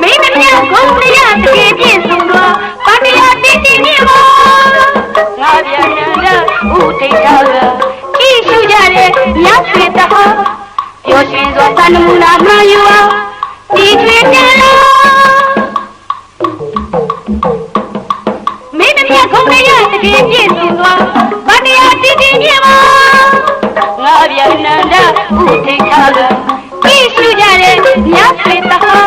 မင်းမပြောင်းကုန် တဲ့ဥထိတ်တာကကြည့်ရှုကြတဲ့မြတ်စေတဟာပျော်ရွှင်စွာသံနမူနာမှန်ယူအောင်ဒီထွေတယ်လို့မင်းမပြောင်းကုန်ရတကယ်ပြည့်စုံတော့ဘာတရားတည်တည်မြင်ပါငါပြန်ရတဲ့ဥထိတ်တာကကြည့်ရှုကြတဲ့မြတ်စေတဟာ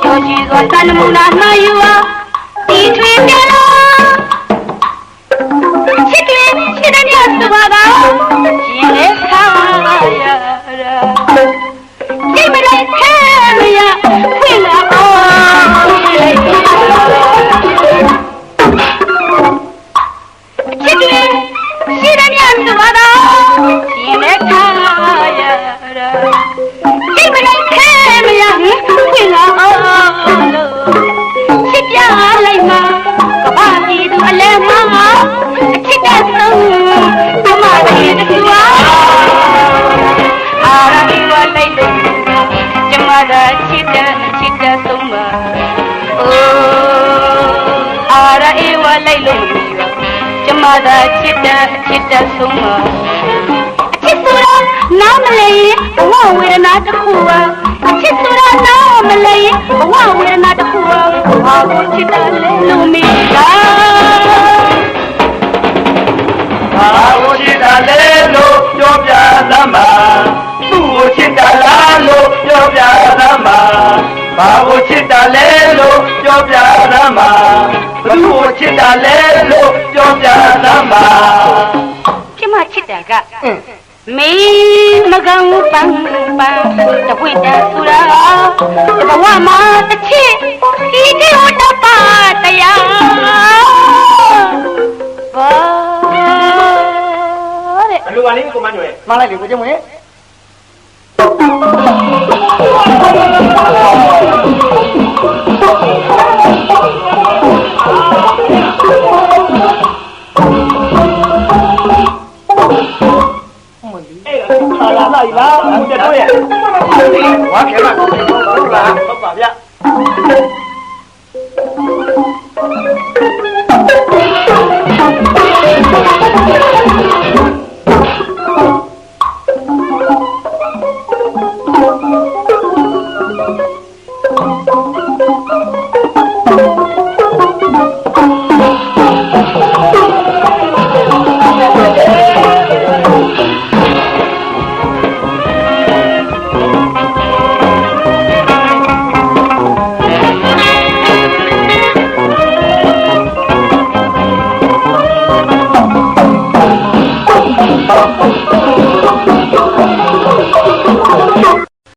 ပြောကြည့်စွာသံနမူနာမှန်ယူအောင်ဒီထွေပြလို့ စ် လိုက်လို့ကျမသာချစ်တဲ့ချစ်တဲ့ဆုံးမှာအချစ်ဆိုတာနားမလဲရင်ဘဝဝေဒနာတစ်ခုပါအချစ်ဆိုတာနားမလဲရင်ဘဝဝေဒနာတစ်ခုပါဘာကိုချစ်တယ်လဲလို့မေးတာဘာကိုချစ်တာလဲလို့ပြောပြသမှာသူ့ကိုချစ်တာလားလို့ ပြောပြသမှာကျမချစ်တယ်ကမင်းမကောင်ပန်းပန်းတပွင့်တဆိုတာဘဝမှာတစ်ချစ်ဒီတိဝတ္တပါတရားဘာတဲ့အလိုပါလေးကိုမညွယ်မှန်လိုက်ပြီကိုကျုံဝင် ဟာလာလိုက်လားဟိုတက်တော့ရဲ့ဝါခဲမှာဟုတ်ပါဗျာ Bum, bum.